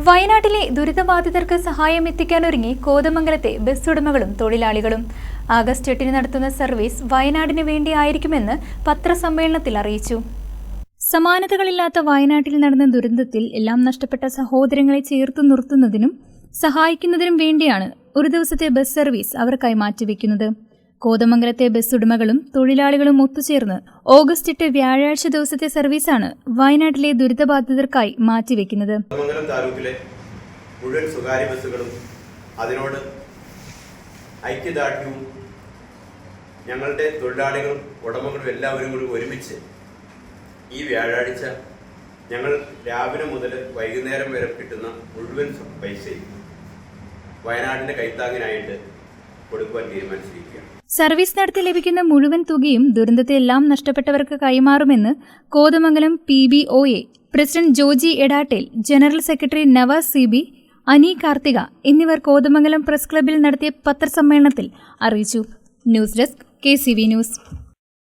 വയനാട്ടിലെ ദുരിതബാധിതർക്ക് സഹായം എത്തിക്കാനൊരുങ്ങി കോതമംഗലത്തെ ബസ് ഉടമകളും തൊഴിലാളികളും. ആഗസ്റ്റ് എട്ടിന് നടത്തുന്ന സർവീസ് വയനാടിന് വേണ്ടിയായിരിക്കുമെന്ന് പത്രസമ്മേളനത്തിൽ അറിയിച്ചു. സമാനതകളില്ലാത്ത വയനാട്ടിൽ നടന്ന ദുരന്തത്തിൽ എല്ലാം നഷ്ടപ്പെട്ട സഹോദരങ്ങളെ ചേർത്തു നിർത്തുന്നതിനും സഹായിക്കുന്നതിനും വേണ്ടിയാണ് ഒരു ദിവസത്തെ ബസ് സർവീസ് അവർക്കായി മാറ്റിവെക്കുന്നത് കോതമംഗലത്തെ ബസ് ഉടമകളും തൊഴിലാളികളും ഒത്തുചേർന്ന് ഓഗസ്റ്റ് എട്ട് വ്യാഴാഴ്ച ദിവസത്തെ സർവീസാണ് വയനാട്ടിലെ ദുരിതബാധിതർക്കായി മാറ്റിവെക്കുന്നത്. മുഴുവൻ സ്വകാര്യ ബസ്സുകളും അതിനോട് ഐക്യദാർഢ്യവും ഞങ്ങളുടെ തൊഴിലാളികളും ഉടമകളും എല്ലാവരും കൂടി ഒരുമിച്ച് ഈ വ്യാഴാഴ്ച ഞങ്ങൾ രാവിലെ മുതൽ വൈകുന്നേരം വരെ കിട്ടുന്ന മുഴുവൻ പൈസയും വയനാടിന്റെ കൈത്താങ്ങിനായിട്ട് കൊടുക്കുവാൻ തീരുമാനിച്ചിരിക്കുകയാണ്. സർവീസ് നടത്തി ലഭിക്കുന്ന മുഴുവൻ തുകയും ദുരന്തത്തെ എല്ലാം നഷ്ടപ്പെട്ടവർക്ക് കൈമാറുമെന്ന് Kothamangalam P B O A president Joji Edattel general secretary Navas C B Ani Karthika എന്നിവർ കോതമംഗലം പ്രസ് ക്ലബിൽ നടത്തിയ പത്രസമ്മേളനത്തിൽ അറിയിച്ചു. News desk K news.